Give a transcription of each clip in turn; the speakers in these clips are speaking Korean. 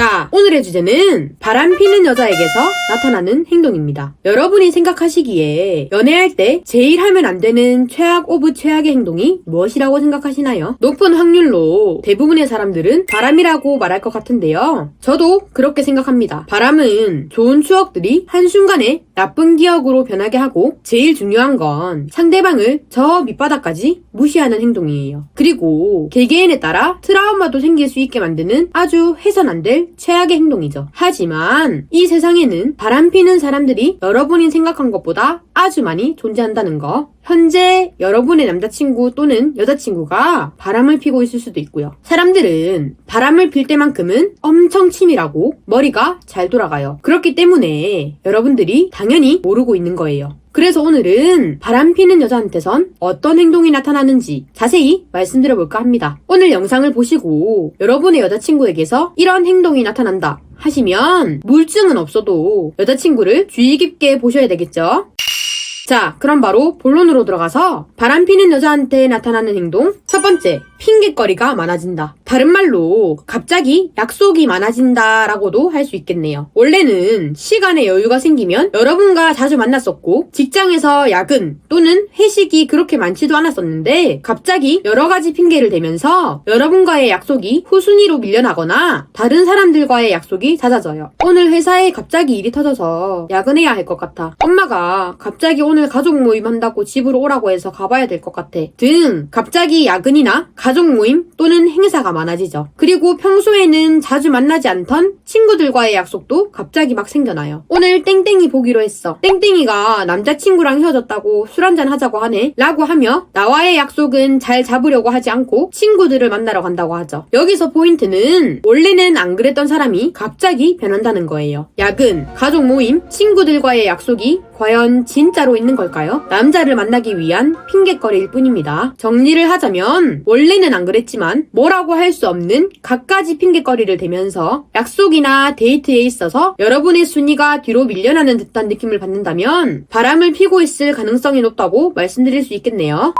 자, 오늘의 주제는 바람 피는 여자에게서 나타나는 행동입니다. 여러분이 생각하시기에 연애할 때 제일 하면 안 되는 최악 오브 최악의 행동이 무엇이라고 생각하시나요? 높은 확률로 대부분의 사람들은 바람이라고 말할 것 같은데요. 저도 그렇게 생각합니다. 바람은 좋은 추억들이 한순간에 나쁜 기억으로 변하게 하고 제일 중요한 건 상대방을 저 밑바닥까지 무시하는 행동이에요. 그리고 개개인에 따라 트라우마도 생길 수 있게 만드는 아주 해선 안 될 최악의 행동이죠. 하지만 이 세상에는 바람 피는 사람들이 여러분이 생각한 것보다 아주 많이 존재한다는 거. 현재 여러분의 남자친구 또는 여자친구가 바람을 피고 있을 수도 있고요. 사람들은 바람을 필 때만큼은 엄청 치밀하고 머리가 잘 돌아가요. 그렇기 때문에 여러분들이 당연히 모르고 있는 거예요. 그래서 오늘은 바람 피는 여자한테선 어떤 행동이 나타나는지 자세히 말씀드려 볼까 합니다. 오늘 영상을 보시고 여러분의 여자친구에게서 이런 행동이 나타난다 하시면 물증은 없어도 여자친구를 주의 깊게 보셔야 되겠죠? 자, 그럼 바로 본론으로 들어가서 바람 피는 여자한테 나타나는 행동. 첫 번째, 핑계거리가 많아진다. 다른 말로 갑자기 약속이 많아진다라고도 할 수 있겠네요. 원래는 시간에 여유가 생기면 여러분과 자주 만났었고 직장에서 야근 또는 회식이 그렇게 많지도 않았었는데 갑자기 여러 가지 핑계를 대면서 여러분과의 약속이 후순위로 밀려나거나 다른 사람들과의 약속이 잦아져요. 오늘 회사에 갑자기 일이 터져서 야근해야 할 것 같아. 엄마가 갑자기 오늘 가족 모임 한다고 집으로 오라고 해서 가봐야 될 것 같아. 등 갑자기 야근이나 가족 모임 또는 행사가 많아지죠. 그리고 평소에는 자주 만나지 않던 친구들과의 약속도 갑자기 막 생겨나요. 오늘 땡땡이 보기로 했어. 땡땡이가 남자친구랑 헤어졌다고 술 한잔 하자고 하네. 라고 하며 나와의 약속은 잘 잡으려고 하지 않고 친구들을 만나러 간다고 하죠. 여기서 포인트는 원래는 안 그랬던 사람이 갑자기 변한다는 거예요. 야근, 가족 모임, 친구들과의 약속이 과연 진짜로 있는 걸까요? 남자를 만나기 위한 핑계거리일 뿐입니다. 정리를 하자면 원래는 안 그랬지만 뭐라고 할 수 없는 갖가지 핑계거리를 대면서 약속이 나 데이트에 있어서 여러분의 순위가 뒤로 밀려나는 듯한 느낌을 받는다면 바람을 피고 있을 가능성이 높다고 말씀드릴 수 있겠네요.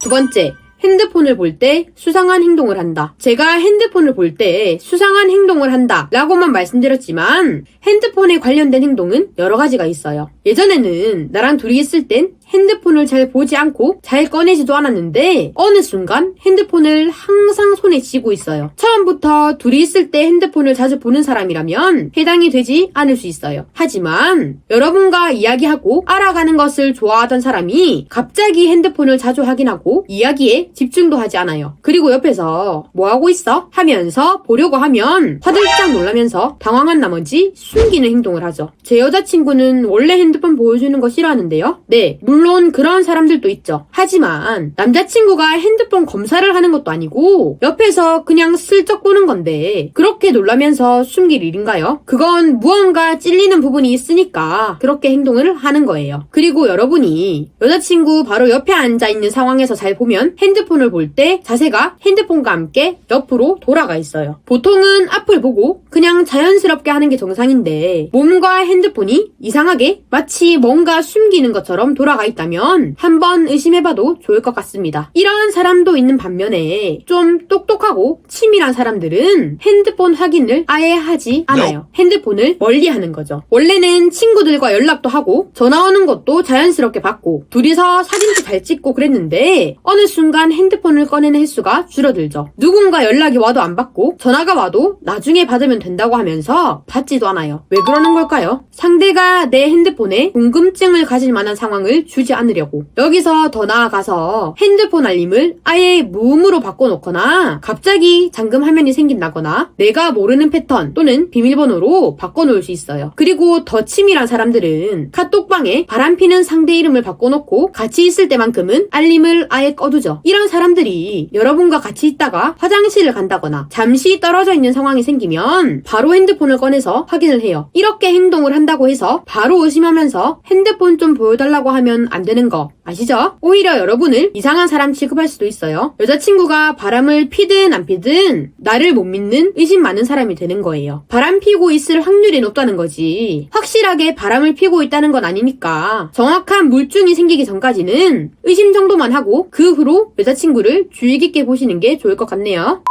두 번째, 핸드폰을 볼 때 수상한 행동을 한다. 제가 핸드폰을 볼 때 수상한 행동을 한다. 라고만 말씀드렸지만 핸드폰에 관련된 행동은 여러 가지가 있어요. 예전에는 나랑 둘이 있을 땐 핸드폰을 잘 보지 않고 잘 꺼내지도 않았는데 어느 순간 핸드폰을 항상 손에 쥐고 있어요. 처음부터 둘이 있을 때 핸드폰을 자주 보는 사람이라면 해당이 되지 않을 수 있어요. 하지만 여러분과 이야기하고 알아가는 것을 좋아하던 사람이 갑자기 핸드폰을 자주 확인하고 이야기에 집중도 하지 않아요. 그리고 옆에서 뭐 하고 있어? 하면서 보려고 하면 화들짝 놀라면서 당황한 나머지 숨기는 행동을 하죠. 제 여자친구는 원래 핸드폰 보여주는 거 싫어하는데요. 네, 물론 그런 사람들도 있죠. 하지만 남자친구가 핸드폰 검사를 하는 것도 아니고 옆에서 그냥 슬쩍 보는 건데 그렇게 놀라면서 숨길 일인가요? 그건 무언가 찔리는 부분이 있으니까 그렇게 행동을 하는 거예요. 그리고 여러분이 여자친구 바로 옆에 앉아 있는 상황에서 잘 보면 핸드폰을 볼 때 자세가 핸드폰과 함께 옆으로 돌아가 있어요. 보통은 앞을 보고 그냥 자연스럽게 하는 게 정상인데 몸과 핸드폰이 이상하게 마치 뭔가 숨기는 것처럼 돌아가 있다면 한번 의심해봐도 좋을 것 같습니다. 이런 사람도 있는 반면에 좀 똑똑하고 치밀한 사람들은 핸드폰 확인을 아예 하지 않아요. 핸드폰을 멀리 하는 거죠. 원래는 친구들과 연락도 하고 전화 오는 것도 자연스럽게 받고 둘이서 사진도 잘 찍고 그랬는데 어느 순간 핸드폰을 꺼내는 횟수가 줄어들죠. 누군가 연락이 와도 안 받고 전화가 와도 나중에 받으면 된다고 하면서 받지도 않아요. 왜 그러는 걸까요? 상대가 내 핸드폰에 궁금증을 가질 만한 상황을 주지 않으려고. 여기서 더 나아가서 핸드폰 알림을 아예 무음으로 바꿔놓거나 갑자기 잠금 화면이 생긴다거나 내가 모르는 패턴 또는 비밀번호로 바꿔놓을 수 있어요. 그리고 더 치밀한 사람들은 카톡방에 바람피는 상대 이름을 바꿔놓고 같이 있을 때만큼은 알림을 아예 꺼두죠. 이런 사람들이 여러분과 같이 있다가 화장실을 간다거나 잠시 떨어져 있는 상황이 생기면 바로 핸드폰을 꺼내서 확인을 해요. 이렇게 행동을 한다고 해서 바로 의심하면서 핸드폰 좀 보여달라고 하면 안 되는 거 아시죠? 오히려 여러분을 이상한 사람 취급할 수도 있어요. 여자친구가 바람을 피든 안 피든 나를 못 믿는 의심 많은 사람이 되는 거예요. 바람 피고 있을 확률이 높다는 거지. 확실하게 바람을 피고 있다는 건 아니니까 정확한 물증이 생기기 전까지는 의심 정도만 하고 그 후로 여자친구를 주의 깊게 보시는 게 좋을 것 같네요.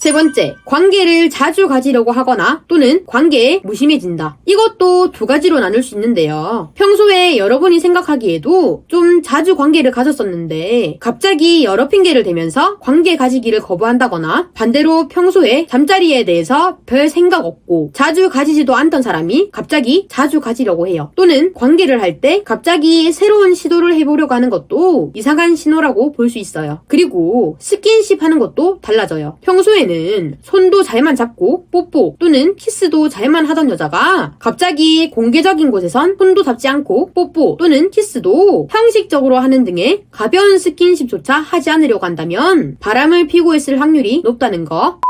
세 번째, 관계를 자주 가지려고 하거나 또는 관계에 무심해진다. 이것도 두 가지로 나눌 수 있는데요. 평소에 여러분이 생각하기에도 좀 자주 관계를 가졌었는데 갑자기 여러 핑계를 대면서 관계 가지기를 거부한다거나 반대로 평소에 잠자리에 대해서 별 생각 없고 자주 가지지도 않던 사람이 갑자기 자주 가지려고 해요. 또는 관계를 할 때 갑자기 새로운 시도를 해보려고 하는 것도 이상한 신호라고 볼 수 있어요. 그리고 스킨십 하는 것도 달라져요. 평소에 는 손도 잘만 잡고 뽀뽀 또는 키스도 잘만 하던 여자가 갑자기 공개적인 곳에선 손도 잡지 않고 뽀뽀 또는 키스도 형식적으로 하는 등의 가벼운 스킨십조차 하지 않으려고 한다면 바람을 피고 있을 확률이 높다는 거.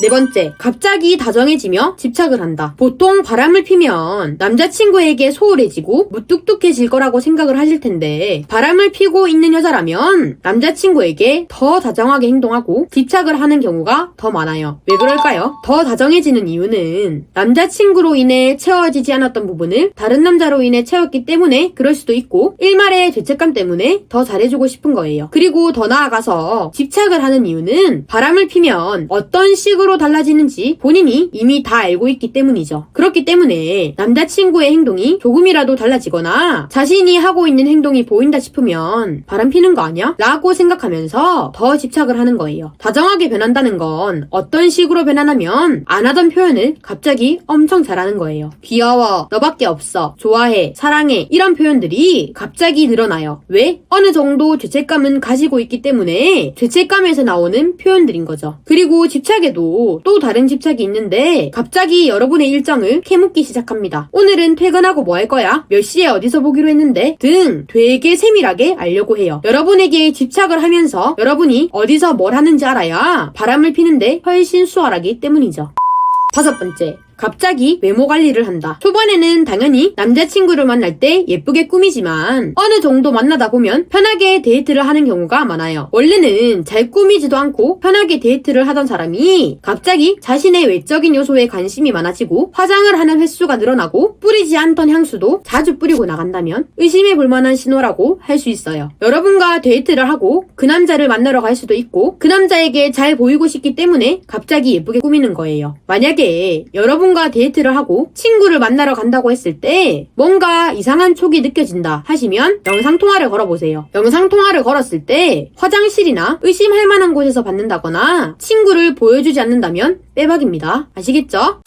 네 번째, 갑자기 다정해지며 집착을 한다. 보통 바람을 피면 남자친구에게 소홀해지고 무뚝뚝해질 거라고 생각을 하실 텐데, 바람을 피고 있는 여자라면 남자친구에게 더 다정하게 행동하고 집착을 하는 경우가 더 많아요. 왜 그럴까요? 더 다정해지는 이유는 남자친구로 인해 채워지지 않았던 부분을 다른 남자로 인해 채웠기 때문에 그럴 수도 있고, 일말의 죄책감 때문에 더 잘해주고 싶은 거예요. 그리고 더 나아가서 집착을 하는 이유는 바람을 피면 어떤 식으로 달라지는지 본인이 이미 다 알고 있기 때문이죠. 그렇기 때문에 남자친구의 행동이 조금이라도 달라지거나 자신이 하고 있는 행동이 보인다 싶으면 바람 피는 거 아니야? 라고 생각하면서 더 집착을 하는 거예요. 다정하게 변한다는 건 어떤 식으로 변하냐면 안 하던 표현을 갑자기 엄청 잘하는 거예요. 귀여워, 너밖에 없어, 좋아해, 사랑해 이런 표현들이 갑자기 늘어나요. 왜? 어느 정도 죄책감은 가지고 있기 때문에 죄책감에서 나오는 표현들인 거죠. 그리고 집착에도 또 다른 집착이 있는데 갑자기 여러분의 일정을 캐묻기 시작합니다. 오늘은 퇴근하고 뭐 할 거야? 몇 시에 어디서 보기로 했는데? 등 되게 세밀하게 알려고 해요. 여러분에게 집착을 하면서 여러분이 어디서 뭘 하는지 알아야 바람을 피는데 훨씬 수월하기 때문이죠. 다섯 번째, 갑자기 외모 관리를 한다. 초반에는 당연히 남자친구를 만날 때 예쁘게 꾸미지만 어느 정도 만나다 보면 편하게 데이트를 하는 경우가 많아요. 원래는 잘 꾸미지도 않고 편하게 데이트를 하던 사람이 갑자기 자신의 외적인 요소에 관심이 많아지고 화장을 하는 횟수가 늘어나고 뿌리지 않던 향수도 자주 뿌리고 나간다면 의심해 볼 만한 신호라고 할 수 있어요. 여러분과 데이트를 하고 그 남자를 만나러 갈 수도 있고 그 남자에게 잘 보이고 싶기 때문에 갑자기 예쁘게 꾸미는 거예요. 만약에 여러분 여러분과 데이트를 하고 친구를 만나러 간다고 했을 때 뭔가 이상한 촉이 느껴진다 하시면 영상통화를 걸어보세요. 영상통화를 걸었을 때 화장실이나 의심할 만한 곳에서 받는다거나 친구를 보여주지 않는다면 빼박입니다. 아시겠죠?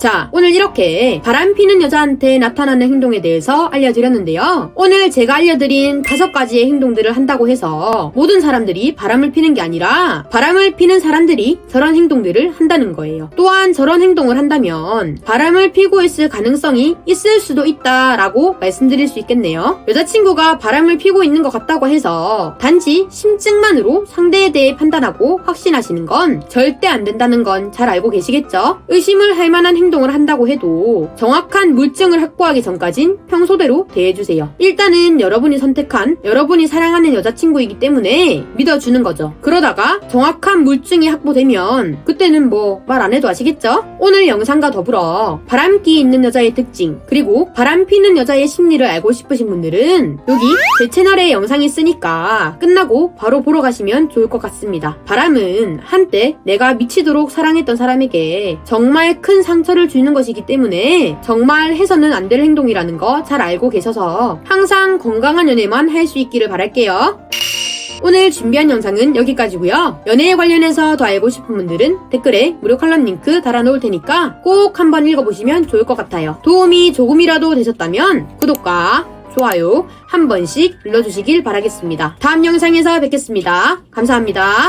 자, 오늘 이렇게 바람 피는 여자한테 나타나는 행동에 대해서 알려드렸는데요. 오늘 제가 알려드린 다섯 가지의 행동들을 한다고 해서 모든 사람들이 바람을 피는 게 아니라 바람을 피는 사람들이 저런 행동들을 한다는 거예요. 또한 저런 행동을 한다면 바람을 피고 있을 가능성이 있을 수도 있다라고 말씀드릴 수 있겠네요. 여자친구가 바람을 피고 있는 것 같다고 해서 단지 심증만으로 상대에 대해 판단하고 확신하시는 건 절대 안 된다는 건 잘 알고 계시겠죠? 의심을 할 만한 행동 행동을 한다고 해도 정확한 물증을 확보하기 전까진 평소대로 대해주세요. 일단은 여러분이 선택한 여러분이 사랑하는 여자친구이기 때문에 믿어주는 거죠. 그러다가 정확한 물증이 확보되면 그때는 뭐 말 안 해도 아시겠죠? 오늘 영상과 더불어 바람기 있는 여자의 특징 그리고 바람 피는 여자의 심리를 알고 싶으신 분들은 여기 제 채널에 영상이 있으니까 끝나고 바로 보러 가시면 좋을 것 같습니다. 바람은 한때 내가 미치도록 사랑했던 사람에게 정말 큰 상처 를 주는 것이기 때문에 정말 해서는 안 될 행동이라는 거 잘 알고 계셔서 항상 건강한 연애만 할 수 있기를 바랄게요. 오늘 준비한 영상은 여기까지고요. 연애에 관련해서 더 알고 싶은 분들은 댓글에 무료 칼럼 링크 달아놓을 테니까 꼭 한번 읽어보시면 좋을 것 같아요. 도움이 조금이라도 되셨다면 구독과 좋아요 한 번씩 눌러주시길 바라겠습니다. 다음 영상에서 뵙겠습니다. 감사합니다.